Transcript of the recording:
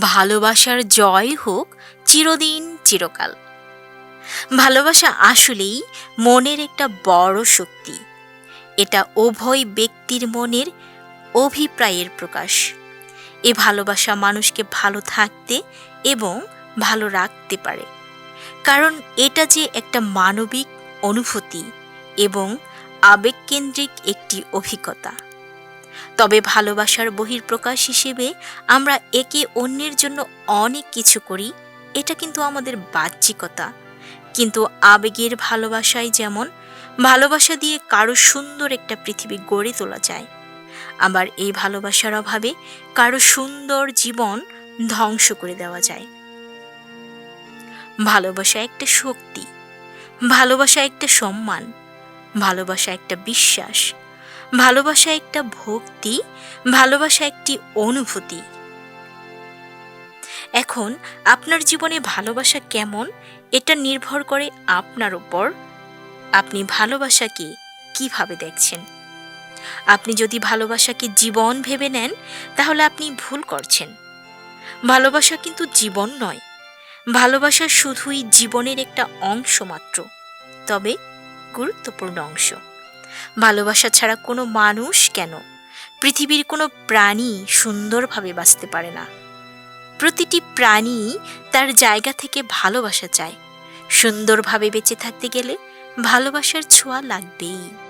ভালোবাসার জয় হোক চিরদিন চিরকাল। ভালোবাসা আসলেই মনের একটা বড় শক্তি। এটা উভয় ব্যক্তির মনের অভিপ্রায়ের প্রকাশ। এ ভালোবাসা মানুষকে ভালো থাকতে এবং ভালো রাখতে পারে। কারণ এটা যে একটা মানবিক অনুভূতি এবং আবেগকেন্দ্রিক একটি অভিজ্ঞতা। তবে ভালোবাসার বহির্প্রকাশ হিসেবে আমরা একে অন্যের জন্য অনেক কিছু করি, এটা কিন্তু আমাদের বাহ্যিকতা। কিন্তু আবেগের ভালোবাসায় যেমন, ভালোবাসা দিয়ে কারও সুন্দর একটা পৃথিবী গড়ে তোলা যায়। আবার এই ভালোবাসার অভাবে কারও সুন্দর জীবন ধ্বংস করে দেওয়া যায়। ভালোবাসা একটা শক্তি, ভালোবাসা একটা সম্মান, ভালোবাসা একটা বিশ্বাস ভালোবাসা একটা ভক্তি, ভালোবাসা একটি অনুভূতি। এখন আপনার জীবনে ভালোবাসা কেমন? এটা নির্ভর করে আপনার উপর। আপনি ভালোবাসাকে কীভাবে দেখছেন? আপনি যদি ভালোবাসাকে জীবন ভেবে নেন, তাহলে আপনি ভুল করছেন। ভালোবাসা কিন্তু জীবন নয়। ভালোবাসা শুধুই জীবনের একটা অংশ মাত্র, তবে গুরুত্বপূর্ণ অংশ। ভালোবাসা ছাড়া কোনো মানুষ কেন? পৃথিবীর কোনো প্রাণী সুন্দরভাবে বাঁচতে পারে না। প্রতিটি প্রাণী তার জায়গা থেকে ভালোবাসা চায়। সুন্দরভাবে বেঁচে থাকতে গেলে ভালোবাসার ছোঁয়া লাগবেই।